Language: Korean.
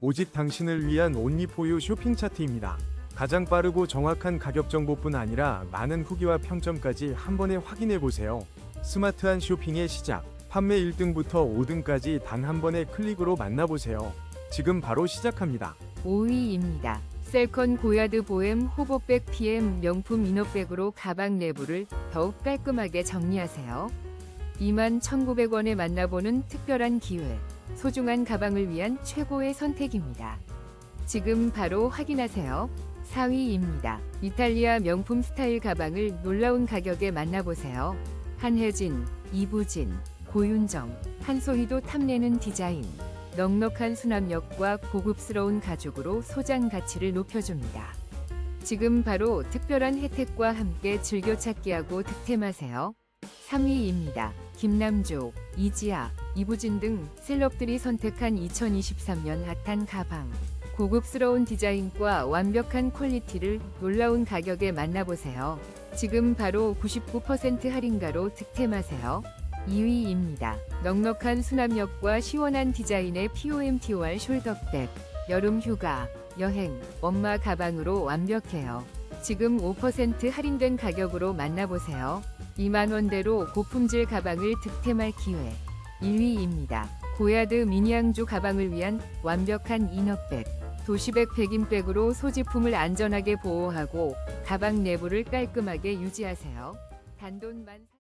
오직 당신을 위한 온리포유 쇼핑 차트입니다. 가장 빠르고 정확한 가격 정보뿐 아니라 많은 후기와 평점까지 한 번에 확인해 보세요. 스마트한 쇼핑의 시작. 판매 1등부터 5등까지 단 한 번의 클릭으로 만나보세요. 지금 바로 시작합니다. 5위입니다. 셀컨 고야드 보엠 호보백 PM 명품 이너백으로 가방 내부를 더욱 깔끔하게 정리하세요. 21,900원에 만나보는 특별한 기회. 소중한 가방을 위한 최고의 선택입니다. 지금 바로 확인하세요. 4위입니다. 이탈리아 명품 스타일 가방을 놀라운 가격에 만나보세요. 한혜진, 이부진, 고윤정, 한소희도 탐내는 디자인. 넉넉한 수납력과 고급스러운 가죽으로 소장 가치를 높여줍니다. 지금 바로 특별한 혜택과 함께 즐겨찾기하고 득템하세요. 3위입니다. 김남조, 이지아, 이부진 등 셀럽들이 선택한 2023년 핫한 가방. 고급스러운 디자인과 완벽한 퀄리티를 놀라운 가격에 만나보세요. 지금 바로 99% 할인가로 득템하세요. 2위입니다. 넉넉한 수납력과 시원한 디자인의 POMTOR 숄더백. 여름 휴가, 여행, 엄마 가방으로 완벽해요. 지금 5% 할인된 가격으로 만나보세요. 2만원대로 고품질 가방을 득템할 기회. 1위입니다. 고야드 미니앙조 가방을 위한 완벽한 이너백. 도시백 백인백으로 소지품을 안전하게 보호하고 가방 내부를 깔끔하게 유지하세요. 단돈만